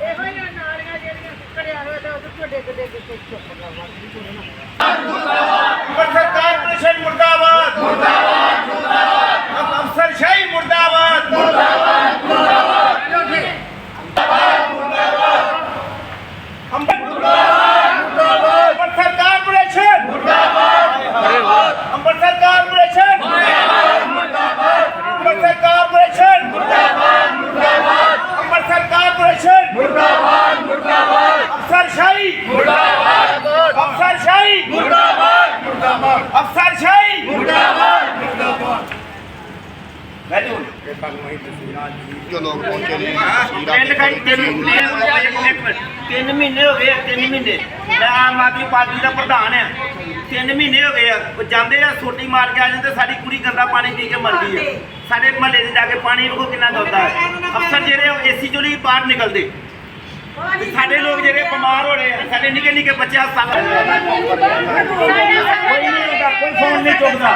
ਇਹੋ ਹੀ ਨਾਲੀਆਂ ਜਿਹੜੀਆਂ ਸੁੱਕੜਿਆ ਹੋਇਆ ਤਾਂ ਉਹ ਡਿੱਗ ਡਿੱਗ ਕੇ ਚੁੱਪ ਅੰਮ੍ਰਿਤਸਰ ਕਾਰਪੋਰੇਸ਼ਨ ਮੁਰਦਾਬਾਦ ਮੁਰਦਾਬਾਦ ਮੁਰਦਾਬਾਦ ਅਫਸਰ ਸ਼ਾਹੀ ਮੁਰਦਾਬਾਦ ਮੁਰਦਾਬਾਦ ਮੁਰਦਾਬਾਦ ਅੰਮ੍ਰਿਤਸਰ ਕਾਰਪੋਰੇਸ਼ਨ ਮੁਰਦਾਬਾਦ ਅੰਮ੍ਰਿਤਸਰ ਕਾਰਪੋਰੇਸ਼ਨ ਮੁਰਦਾਬਾਦ ਅੰਮ੍ਰਿਤਸਰ ਕਾਰਪੋਰੇਸ਼ਨ ਮੁਰਦਾਬਾਦ ਮੁਰਦਾਬਾਦ ਅੰਮ੍ਰਿਤਸਰ ਕਾਰਪੋਰੇਸ਼ਨ ਮੁਰਦਾਬਾਦ ਮੁਰਦਾਬਾਦ ਅਫਸਰ ਸ਼ਾਹੀ ਮੁਰਦਾਬਾਦ ਅਫਸਰ ਸ਼ਾਹੀ ਮੁਰਦਾਬਾਦ ਮੁਰਦਾਬਾਦ ਅਫਸਰ ਸ਼ਾਹੀ ਮੁਰਦਾਬਾਦ ਮੁਰਦਾਬਾਦ ਮੈਂ ਜੋ ਜੋ ਲੋਕ ਪਹੁੰਚੇ ਨੇ ਤਿੰਨ ਮਹੀਨੇ ਹੋ ਗਏ ਆ, ਤਿੰਨ ਮਹੀਨੇ। ਮੈਂ ਆਮ ਆਦਮੀ ਪਾਰਟੀ ਦਾ ਪ੍ਰਧਾਨ ਆ। ਤਿੰਨ ਮਹੀਨੇ ਹੋ ਗਏ ਆ। ਉਹ ਜਾਂਦੇ ਆ ਸੋਟੀ ਮਾਰ ਕੇ ਆ ਜਾਂਦੇ ਸਾਡੀ ਕੁੜੀ ਗੰਦਾ ਪਾਣੀ ਪੀ ਕੇ ਮਰ ਗਈ ਆ ਸਾਡੇ ਮਹੱਲੇ 'ਚ ਜਾ ਕੇ ਪਾਣੀ ਵੇਖੋ ਕਿੰਨਾ ਗੰਦਾ ਹੈ ਅਫਸਰ ਜਿਹੜੇ ਉਹ ਏਸੀ ਚੋਂ ਨਹੀਂ ਬਾਹਰ ਨਿਕਲਦੇ। ਤੇ ਸਾਡੇ ਲੋਕ ਜਿਹੜੇ ਬਿਮਾਰ ਹੋ ਰਹੇ ਆ ਸਾਡੇ ਨਿੱਕੇ ਨਿੱਕੇ ਬੱਚੇ ਹਸਪਤਾਲ ਕੋਈ ਨਹੀਂ ਹੁੰਦਾ ਕੋਈ ਫੋਨ ਨਹੀਂ ਚੁੱਕਦਾ।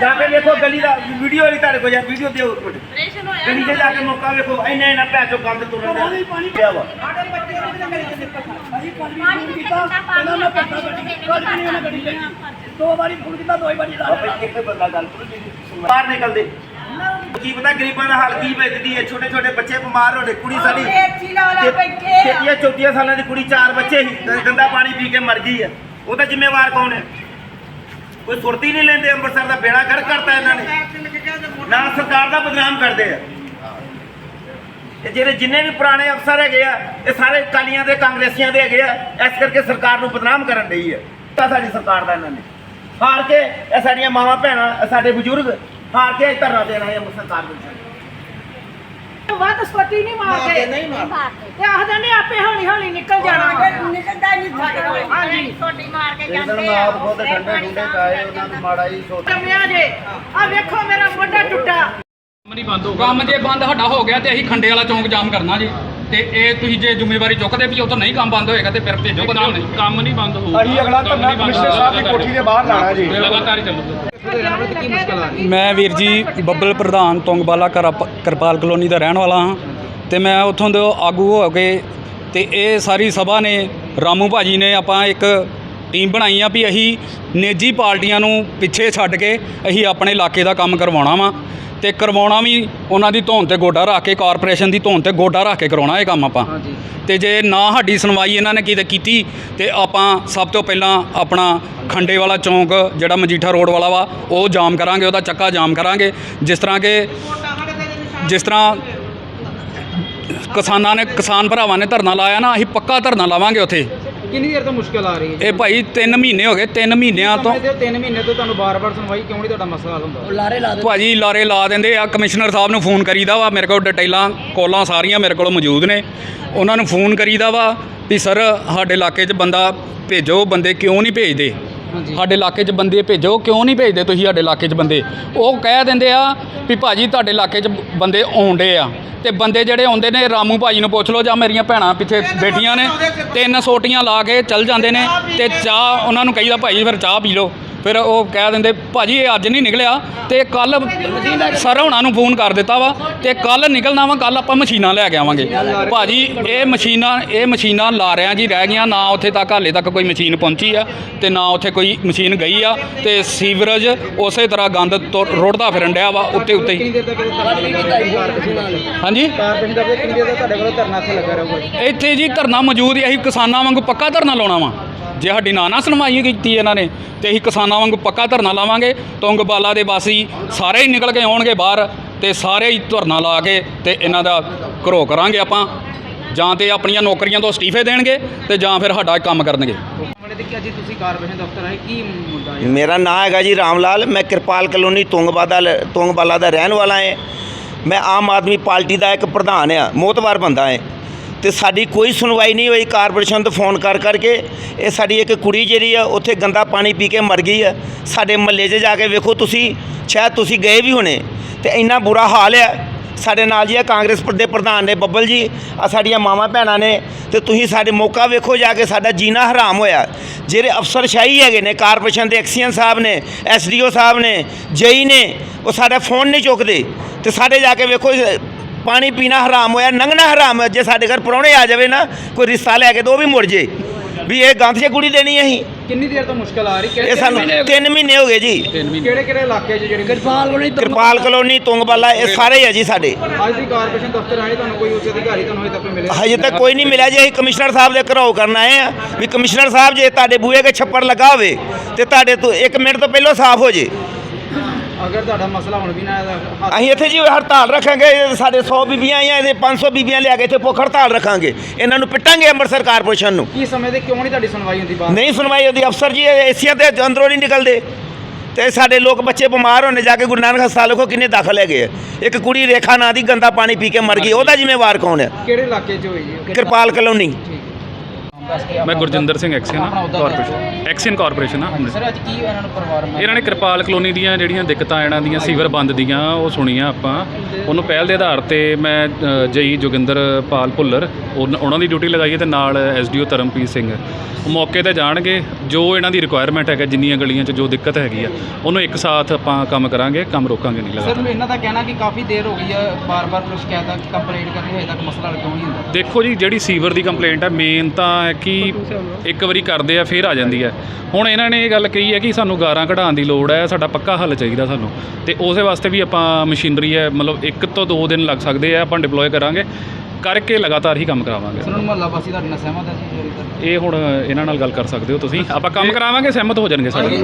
ਜਾ ਕੇ ਵੇਖੋ ਗਲੀ ਦਾ ਵੀਡੀਓ ਨਹੀਂ ਤੁਹਾਡੇ ਕੋਲ ਜਾਂ ਵੀਡੀਓ ਦਿਓ ਇੱਕ ਮਿੰਟ। ਗਲੀ 'ਚ ਜਾ ਕੇ ਮੌਕਾ ਵੇਖੋ ਇੰਨਾ ਇੰਨਾ ਚੋ ਗੰਦ ਤੁਰਨ ਦਾ ਪਾਣੀ ਪਿਆ ਵਾ। ਦੋ ਵਾਰੀ ਫੋਨ ਕੀਤਾ ਦੋ ਹੀ ਵਾਰੀ ਬਾਬਾ ਜੀ, ਇੱਕ ਬੰਦਾ ਗੱਲ ਕਰੋ ਜੀ, ਬਾਹਰ ਨਿਕਲਦੇ। ਕੀ ਪਤਾ ਗਰੀਬਾਂ ਦਾ ਹਾਲ ਕੀ ਵੇਚਦੀ ਹੈ ਛੋਟੇ ਛੋਟੇ ਬੱਚੇ ਬਿਮਾਰ ਹੋ ਰਹੇ ਕੁੜੀ ਸਾਡੀ ਤੇਤੀਆਂ ਚੌਤੀਆਂ ਸਾਲਾਂ ਦੀ ਕੁੜੀ ਚਾਰ ਬੱਚੇ ਸੀ ਗ- ਗੰਦਾ ਪਾਣੀ ਪੀ ਕੇ ਮਰ ਗਈ ਹੈ। ਉਹਦਾ ਜ਼ਿੰਮੇਵਾਰ ਕੌਣ ਹੈ? ਕੋਈ ਸੁਰਤੀ ਨਹੀਂ ਲੈਂਦੇ ਅੰਮ੍ਰਿਤਸਰ ਦਾ ਬੇੜਾ ਗਰ ਕਰਤਾ ਇਹਨਾਂ ਨੇ। ਨਾ ਸਰਕਾਰ ਦਾ ਬਦਨਾਮ ਕਰਦੇ ਆ। ਇਹ ਜਿਹੜੇ ਜਿੰਨੇ ਵੀ ਪੁਰਾਣੇ ਅਫਸਰ ਹੈਗੇ ਆ ਇਹ ਸਾਰੇ ਕਾਲੀਆਂ ਦੇ ਕਾਂਗਰਸੀਆਂ ਦੇ ਹੈਗੇ ਆ ਇਸ ਕਰਕੇ ਸਰਕਾਰ ਨੂੰ ਬਦਨਾਮ ਕਰਨ ਡਈ ਹੈ। ਤਾਂ ਸਾਡੀ ਸਰਕਾਰ ਦਾ ਇਹਨਾਂ ਨੇ। ਹਾਰ ਕੇ ਇਹ ਸਾਡੀਆਂ ਮਾਵਾਂ ਭੈਣਾਂ ਸਾਡੇ ਬਜ਼ੁਰਗ ਹਾਰ ਕੇ ਇਹ ਧਰਨਾ ਦੇਣਾ ਹੈ ਸਰਕਾਰ ਨੂੰ। ਵੱਧ ਸਪੱਟੀ ਨਹੀਂ ਮਾਰਦੇ। ਨਹੀਂ ਮਾਰਦੇ। ਤੇ ਆਖਦੇ ਨੇ ਆਪੇ ਹੌਲੀ ਹੌਲੀ ਨਿਕਲ ਜਾਣਾ। ਨਿਕਲਦਾ ਨਹੀਂ ਸਾਡੇ ਕੋਲ। ਹਾਂਜੀ ਛੋਟੀ ਮਾਰ ਕੇ ਜਾਂਦੇ ਦਿਨ ਆਪ ਖੁਦ ਠੰਡੇ ਠੰਡੇ ਪਾਏ ਉਹਨਾਂ ਨੂੰ ਮਾੜਾ ਹੀ ਸੋਚ। ਕੰਮਿਆ ਜੇ। ਆ ਵੇਖੋ ਮੇਰਾ ਮੋਢਾ ਟੁੱਟਾ। ਕੰਮ ਜੇ ਬੰਦ ਸਾਡਾ ਹੋ ਗਿਆ ਤੇ ਅਸੀਂ ਖੰਡੇ ਵਾਲਾ ਚੌਂਕ ਜਾਮ ਕਰਨਾ ਜੀ। ਤੇ ਇਹ ਤੁਸੀਂ ਜੇ ਜ਼ਿੰਮੇਵਾਰੀ ਚੁੱਕਦੇ ਵੀ ਉਹ ਤੋਂ ਨਹੀਂ ਕੰਮ ਬੰਦ ਹੋਏਗਾ ਤੇ ਫਿਰ ਭੇਜੋ ਬਦਨਾਮ ਨਹੀਂ ਕੰਮ ਨਹੀਂ ਬੰਦ ਹੋਊਗਾ। ਅਸੀਂ ਅਗਲਾ ਧਰਨਾ ਕਮਿਸ਼ਨਰ ਸਾਹਿਬ ਦੀ ਕੋਠੀ ਦੇ ਬਾਹਰ ਲਾਣਾ ਜੀ। ਲਗਾਤਾਰ ਹੀ ਚੱਲੂਗਾ। ਮੈਂ ਵੀਰ ਜੀ ਬੱਬਲ ਪ੍ਰਧਾਨ ਤੁੰਗਬਾਲਾ ਕਰਪ- ਕਿਰਪਾਲ ਕਲੋਨੀ ਦਾ ਰਹਿਣ ਵਾਲਾ ਹਾਂ ਤੇ ਮੈਂ ਉੱਥੋਂ ਦੇ ਆਗੂ ਹੋ ਕੇ ਤੇ ਇਹ ਸਾਰੀ ਸਭਾ ਨੇ ਰਾਮੂ ਭਾਜੀ ਨੇ ਆਪਾਂ ਇੱਕ ਟੀਮ ਬਣਾਈ ਆ ਵੀ ਅਸੀਂ ਨਿੱਜੀ ਪਾਰਟੀਆਂ ਨੂੰ ਪਿੱਛੇ ਛੱਡ ਕੇ ਅਸੀਂ ਆਪਣੇ ਇਲਾਕੇ ਦਾ ਕੰਮ ਕਰਵਾਉਣਾ ਵਾ। ਤੇ ਕਰਵਾਉਣਾ ਵੀ ਉਹਨਾਂ ਦੀ ਧੌਣ ਤੇ ਗੋਡਾ ਰੱਖ ਕੇ ਕਾਰਪੋਰੇਸ਼ਨ ਦੀ ਧੌਣ ਤੇ ਗੋਡਾ ਰੱਖ ਕੇ ਕਰਾਉਣਾ ਇਹ ਕੰਮ ਆਪਾਂ। ਤੇ ਜੇ ਨਾ ਸਾਡੀ ਸੁਣਵਾਈ ਇਹਨਾਂ ਨੇ ਕਿਤੇ ਕੀਤੀ ਤੇ ਆਪਾਂ ਸਭ ਤੋਂ ਪਹਿਲਾਂ ਆਪਣਾ ਖੰਡੇ ਵਾਲਾ ਚੌਂਕ ਜਿਹੜਾ ਮਜੀਠਾ ਰੋਡ ਵਾਲਾ ਵਾ ਉਹ ਜਾਮ ਕਰਾਂਗੇ ਉਹਦਾ ਚੱਕਾ ਜਾਮ ਕਰਾਂਗੇ। ਜਿਸ ਤਰ੍ਹਾਂ ਕਿ ਜਿਸ ਤਰ੍ਹਾਂ ਕਿਸਾਨਾਂ ਨੇ ਕਿਸਾਨ ਭਰਾਵਾਂ ਨੇ ਧਰਨਾ ਲਾਇਆ ਨਾ ਅਸੀਂ ਪੱਕਾ ਧਰਨਾ ਲਾਵਾਂਗੇ ਉੱਥੇ। ਕਿੰਨੀ ਦੇਰ ਤੋਂ ਮੁਸ਼ਕਲ ਆ ਰਹੀ ਹੈ ਇਹ ਭਾਈ 3 ਮਹੀਨੇ ਹੋ ਗਏ 3 ਮਹੀਨਿਆਂ ਤੋਂ। ਤਿੰਨ ਮਹੀਨੇ ਤੋਂ ਤੁਹਾਨੂੰ ਬਾਰ-ਬਾਰ ਸੁਣਵਾਈ ਕਿਉਂ ਨਹੀਂ ਤੁਹਾਡਾ ਮਸਲਾ ਹੱਲ ਹੁੰਦਾ? ਭਾਜੀ ਲਾਰੇ ਲਾ ਦਿੰਦੇ ਆ ਕਮਿਸ਼ਨਰ ਸਾਹਿਬ ਨੂੰ ਫੋਨ ਕਰੀਦਾ ਵਾ ਮੇਰੇ ਕੋਲ ਡਿਟੇਲਾਂ ਕੋਲਾਂ ਸਾਰੀਆਂ ਮੇਰੇ ਕੋਲ ਮੌਜੂਦ ਨੇ। ਉਹਨਾਂ ਨੂੰ ਫੋਨ ਕਰੀਦਾ ਵਾ ਵੀ ਸਰ ਸਾਡੇ ਇਲਾਕੇ 'ਚ ਬੰਦਾ ਭੇਜੋ ਬੰਦੇ ਕਿਉਂ ਨਹੀਂ ਭੇਜਦੇ? ਸਾਡੇ ਇਲਾਕੇ 'ਚ ਬੰਦੇ ਭੇਜੋ ਕਿਉਂ ਨਹੀਂ ਭੇਜਦੇ ਤੁਸੀਂ ਸਾਡੇ ਇਲਾਕੇ 'ਚ ਬੰਦੇ? ਉਹ ਕਹਿ ਦਿੰਦੇ ਆ ਵੀ ਭਾਜੀ ਤੁਹਾਡੇ ਇਲਾਕੇ 'ਚ ਬੰਦੇ ਆਉਂਦੇ ਆ। ਤੇ ਬੰਦੇ ਜਿਹੜੇ ਆਉਂਦੇ ਨੇ ਰਾਮੂ ਭਾਜੀ ਨੂੰ ਪੁੱਛ ਲਓ ਜਾਂ ਮੇਰੀਆਂ ਭੈਣਾਂ ਪਿੱਛੇ ਬੈਠੀਆਂ ਨੇ ਤਿੰਨ ਸੋਟੀਆਂ ਲਾ ਕੇ ਚੱਲ ਜਾਂਦੇ ਨੇ ਤੇ ਚਾਹ ਉਹਨਾਂ ਨੂੰ ਕਹੀਦਾ ਭਾਈ ਫਿਰ ਚਾਹ ਪੀ ਲਓ। ਫਿਰ ਉਹ ਕਹਿ ਦਿੰਦੇ, ਭਾਜੀ, ਇਹ ਅੱਜ ਨਹੀਂ ਨਿਕਲਿਆ ਤੇ ਕੱਲ ਸਰ ਹੋਣਾ ਨੂੰ ਫੋਨ ਕਰ ਦਿੱਤਾ ਵਾ ਤੇ ਕੱਲ ਨਿਕਲਣਾ ਵਾ ਕੱਲ ਆਪਾਂ ਮਸ਼ੀਨਾਂ ਲੈ ਕੇ ਆਵਾਂਗੇ। ਭਾਜੀ, ਇਹ ਮਸ਼ੀਨਾਂ ਇਹ ਮਸ਼ੀਨਾਂ ਲਾ ਰਿਆਂ ਜੀ, ਰਹਿ ਗਈਆਂ, ਨਾ ਉੱਥੇ ਤੱਕ ਹਾਲੇ ਤੱਕ ਕੋਈ ਮਸ਼ੀਨ ਪਹੁੰਚੀ ਆ ਤੇ ਨਾ ਉੱਥੇ ਕੋਈ ਮਸ਼ੀਨ ਗਈ ਆ ਤੇ ਸੀਵਰੇਜ ਉਸੇ ਤਰ੍ਹਾਂ ਗੰਦ ਤੋਂ ਰੁੜਦਾ ਫਿਰਨ ਡਿਆ ਵਾ ਉੱਤੇ ਉੱਤੇ ਹੀ। ਹਾਂਜੀ? ਇੱਥੇ ਜੀ? ਇੱਥੇ ਜੀ ਧਰਨਾ ਮੌਜੂਦ ਹੈ, ਅਸੀਂ ਕਿਸਾਨਾਂ ਵਾਂਗੂ ਪੱਕਾ ਧਰਨਾ ਲਾਉਣਾ ਵਾ। ਜੇ ਸਾਡੀ ਨਾ ਨਾ ਸੁਣਵਾਈ ਕੀਤੀ ਇਹਨਾਂ ਨੇ ਤੇ ਅਸੀਂ ਕਿਸਾਨਾਂ ਵਾਂਗੂ ਪੱਕਾ ਧਰਨਾ ਲਾਵਾਂਗੇ ਤੁੰਗਬਾਲਾ ਦੇ ਵਾਸੀ ਸਾਰੇ ਹੀ ਨਿਕਲ ਕੇ ਆਉਣਗੇ ਬਾਹਰ ਤੇ ਸਾਰੇ ਹੀ ਧਰਨਾ ਲਾ ਕੇ ਤੇ ਇਹਨਾਂ ਦਾ ਘਰੋ ਕਰਾਂਗੇ ਆਪਾਂ। ਜਾਂ ਤੇ ਆਪਣੀਆਂ ਨੌਕਰੀਆਂ ਤੋਂ ਅਸਤੀਫੇ ਦੇਣਗੇ ਤੇ ਜਾਂ ਫਿਰ ਸਾਡਾ ਕੰਮ ਕਰਨਗੇ। ਮੇਰਾ ਨਾਮ ਹੈਗਾ ਜੀ ਰਾਮ ਲਾਲ ਮੈਂ ਕਿਰਪਾਲ ਕਲੋਨੀ ਤੁੰਗਬਾਦਾ ਤੁੰਗਬਾਲਾ ਦਾ ਰਹਿਣ ਵਾਲਾ ਹਾਂ। ਮੈਂ ਆਮ ਆਦਮੀ ਪਾਰਟੀ ਦਾ ਇੱਕ ਪ੍ਰਧਾਨ ਆ ਮੋਤਵਾਰ ਬੰਦਾ ਹੈ। ਤੇ ਸਾਡੀ ਕੋਈ ਸੁਣਵਾਈ ਨਹੀਂ ਹੋਈ। ਕਾਰਪੋਰੇਸ਼ਨ ਤੋਂ ਫੋਨ ਕਰ ਕਰਕੇ ਇਹ ਸਾਡੀ ਇੱਕ ਕੁੜੀ ਜਿਹੜੀ ਆ, ਉੱਥੇ ਗੰਦਾ ਪਾਣੀ ਪੀ ਕੇ ਮਰ ਗਈ ਆ। ਸਾਡੇ ਮਹੱਲੇ 'ਚ ਜਾ ਕੇ ਵੇਖੋ ਤੁਸੀਂ, ਸ਼ਾਇਦ ਤੁਸੀਂ ਗਏ ਵੀ ਹੋਣੇ। ਤੇ ਇੰਨਾ ਬੁਰਾ ਹਾਲ ਆ। ਸਾਡੇ ਨਾਲ ਜੀ ਆ ਕਾਂਗਰਸ ਦੇ ਪ੍ਰਧਾਨ ਨੇ ਬੱਬਲ ਜੀ, ਆ ਸਾਡੀਆਂ ਮਾਵਾਂ ਭੈਣਾਂ ਨੇ। ਤੇ ਤੁਸੀਂ ਸਾਡੇ ਮੌਕਾ ਵੇਖੋ ਜਾ ਕੇ ਸਾਡਾ ਜੀਣਾ ਹਰਾਮ ਹੋਇਆ। ਜਿਹੜੇ ਅਫਸਰਸ਼ਾਹੀ ਹੈਗੇ ਨੇ, ਕਾਰਪੋਰੇਸ਼ਨ ਦੇ ਐਕਸੀਅਨ ਸਾਹਿਬ ਨੇ, ਐਸਡੀਓ ਸਾਹਿਬ ਨੇ, ਜਈ ਨੇ, ਉਹ ਸਾਡਾ ਫੋਨ ਨਹੀਂ ਚੁੱਕਦੇ। ਤੇ ਸਾਡੇ ਜਾ ਕੇ ਵੇਖੋ ਪਾਣੀ ਪੀਣਾ ਹਰਾਮ ਹੋਇਆ ਲੰਘਣਾ ਹਰਾਮ ਹੈ ਜੇ ਸਾਡੇ ਘਰ ਪ੍ਰਾਹੁਣੇ ਆ ਜਾਵੇ ਨਾ ਕੋਈ ਰਿਸ਼ਤਾ ਲੈ ਕੇ ਤਾਂ ਉਹ ਵੀ ਮੁੜ ਜੇ। ਵੀ ਇਹ ਗੰਦ 'ਚ ਕੁੜੀ ਦੇਣੀ ਅਸੀਂ। ਕਿੰਨੀ ਦੇਰ ਤੋਂ ਮੁਸ਼ਕਲ ਆ ਰਹੀ? ਇਹ ਸਾਨੂੰ 3 ਮਹੀਨੇ ਹੋ ਗਏ ਜੀ। ਕਿਹੜੇ ਕਿਹੜੇ ਇਲਾਕੇ 'ਚ ਜਿਹੜੀ ਕਿਰਪਾਲ ਕਲੋਨੀ ਤੁੰਗਵਾਲਾ ਇਹ ਸਾਰੇ ਹੀ ਆ ਜੀ ਸਾਡੇ। ਅੱਜ ਦੀ ਕਾਰਪੋਰੇਸ਼ਨ ਦਫ਼ਤਰ ਆਏ ਤੁਹਾਨੂੰ ਕੋਈ ਉੱਚ ਅਧਿਕਾਰੀ ਤੁਹਾਨੂੰ ਹਜੇ ਤੱਕ ਮਿਲੇ ਹਜੇ ਤੱਕ ਕੋਈ ਨਹੀਂ ਮਿਲਿਆ ਜੀ ਅਸੀਂ ਕਮਿਸ਼ਨਰ ਸਾਹਿਬ ਦੇ ਘਰੋਂ ਕਰਨ ਆਏ ਆ। ਵੀ ਕਮਿਸ਼ਨਰ ਸਾਹਿਬ ਜੇ ਤੁਹਾਡੇ ਬੂਹੇ ਕੇ ਛੱਪੜ ਲੱਗਾ ਹੋਵੇ ਤੇ ਤੁਹਾਡੇ ਤੋਂ 1 ਮਿੰਟ ਤੋਂ ਪਹਿਲਾਂ ਸਾਫ਼ ਹੋ ਜੇ। ਅਗਰ ਤੁਹਾਡਾ ਮਸਲਾ ਹੁਣ ਵੀ ਨਾ ਹੱਲ ਅਸੀਂ ਇੱਥੇ ਜੀ ਹੜਤਾਲ ਰੱਖਾਂਗੇ ਸਾਡੇ 100 ਬੀਬੀਆਂ ਆਈਆਂ ਇਹਦੇ 500 ਬੀਬੀਆਂ ਲਿਆ ਕੇ ਇੱਥੇ ਭੁੱਖ ਹੜਤਾਲ ਰੱਖਾਂਗੇ। ਇਹਨਾਂ ਨੂੰ ਪਿੱਟਾਂਗੇ ਅੰਮ੍ਰਿਤਸਰ ਕਾਰਪੋਰੇਸ਼ਨ ਨੂੰ। ਕੀ ਸਮੇਂ ਤੇ ਕਿਉਂ ਨਹੀਂ ਤੁਹਾਡੀ ਸੁਣਵਾਈ ਹੁੰਦੀ ਬਾਹਰ? ਨਹੀਂ ਸੁਣਵਾਈ ਉਹਦੀ ਅਫਸਰ ਜੀ ਏਸੀਆਂ ਤੇ ਅੰਦਰੋਂ ਨਹੀਂ ਨਿਕਲਦੇ। ਤੇ ਸਾਡੇ ਲੋਕ ਬੱਚੇ ਬਿਮਾਰ ਹੋਣੇ ਜਾ ਕੇ ਗੁਰੂ ਨਾਨਕ ਹਸਪਤਾਲ ਦੇਖੋ ਕਿੰਨੇ ਦਾਖਲ ਹੈਗੇ ਆ। ਇੱਕ ਕੁੜੀ ਰੇਖਾ ਨਾਂ ਦੀ ਗੰਦਾ ਪਾਣੀ ਪੀ ਕੇ ਮਰ ਗਈ ਉਹਦਾ ਜ਼ਿੰਮੇਵਾਰ ਕੌਣ ਹੈ? ਕਿਹੜੇ ਇਲਾਕੇ 'ਚ ਹੋਈ ਜੀ? ਕਿਰਪਾਲ ਕਲੋਨੀ। ਮੈਂ Gurjinder Singh XEN corporation XEN corporation ਆ ਸਰ ਅੱਜ ਕੀ ਇਹਨਾਂ ਨੂੰ ਪਰਿਵਾਰ ਇਹਨਾਂ ਨੇ ਕਿਰਪਾਲ ਕਲੋਨੀ ਦੀਆਂ ਜਿਹੜੀਆਂ ਦਿੱਕਤਾਂ ਇਹਨਾਂ ਦੀਆਂ ਸੀਵਰ ਬੰਦ ਦੀਆਂ ਉਹ ਸੁਣੀਆਂ ਆਪਾਂ। ਉਹਨੂੰ ਪਹਿਲ ਦੇ ਆਧਾਰ ਤੇ ਮੈਂ ਜਈ ਜੋਗਿੰਦਰ ਪਾਲ ਭੁੱਲਰ ਉਹਨਾਂ ਦੀ ਡਿਊਟੀ ਲਗਾਈ ਹੈ ਤੇ ਨਾਲ ਐਸਡੀਓ ਧਰਮਪ੍ਰੀਤ ਸਿੰਘ। ਉਹ ਮੌਕੇ ਤੇ ਜਾਣਗੇ ਜੋ ਇਹਨਾਂ ਦੀ ਰਿਕੁਆਇਰਮੈਂਟ ਹੈਗਾ ਜਿੰਨੀਆਂ ਗਲੀਆਂ 'ਚ ਜੋ ਦਿੱਕਤ ਹੈਗੀ ਆ ਉਹਨੂੰ ਇੱਕ ਸਾਥ ਆਪਾਂ ਕੰਮ ਕਰਾਂਗੇ ਕੰਮ ਰੋਕਾਂਗੇ ਨਹੀਂ ਲਗਾਤਾਰ। ਸਰ ਇਹਨਾਂ ਦਾ ਕਹਿਣਾ ਕਿ ਕਾਫੀ ਦੇਰ ਹੋ ਗਈ ਹੈ ਬਾਰ-ਬਾਰ ਸ਼ਿਕਾਇਤਾਂ ਕੰਪਲੇਂਟ ਕਰਨੀ ਹੋਏ ਤੱਕ ਮਸਲਾ ਹੱਲ ਕਿਉਂ ਨਹੀਂ ਹੁੰਦਾ। ਦੇਖੋ ਜੀ ਜਿਹੜੀ ਸੀਵਰ ਦੀ ਕੰਪਲੇਂਟ ਹੈ ਮੇਨ ਤਾਂ ਕਿ ਇੱਕ ਵਾਰੀ ਕਰਦੇ ਆ ਫਿਰ ਆ ਜਾਂਦੀ ਹੈ। ਹੁਣ ਇਹਨਾਂ ਨੇ ਇਹ ਗੱਲ ਕਹੀ ਹੈ ਕਿ ਸਾਨੂੰ ਗਾਰਾਂ ਕਢਾਉਣ ਦੀ ਲੋੜ ਹੈ ਸਾਡਾ ਪੱਕਾ ਹੱਲ ਚਾਹੀਦਾ ਸਾਨੂੰ। ਤੇ ਉਸੇ ਵਾਸਤੇ ਵੀ ਆਪਾਂ ਮਸ਼ੀਨਰੀ ਹੈ ਮਤਲਬ ਇੱਕ ਤੋਂ ਦੋ ਦਿਨ ਲੱਗ ਸਕਦੇ ਆ ਆਪਾਂ ਡਿਪਲੋਏ ਕਰਾਂਗੇ। ਕਰਕੇ ਲਗਾਤਾਰ ਹੀ ਕੰਮ ਕਰਾਵਾਂਗੇ। ਸਰ ਨੂੰ ਮਹੱਲਾ ਵਾਸੀ ਤੁਹਾਡੇ ਨਾਲ ਸਹਿਮਤ ਹੈ ਜੀ ਇਹ ਹੁਣ ਇਹਨਾਂ ਨਾਲ ਗੱਲ ਕਰ ਸਕਦੇ ਹੋ ਤੁਸੀਂ। ਆਪਾਂ ਕੰਮ ਕਰਾਵਾਂਗੇ ਸਹਿਮਤ ਹੋ ਜਾਣਗੇ ਸਾਡੇ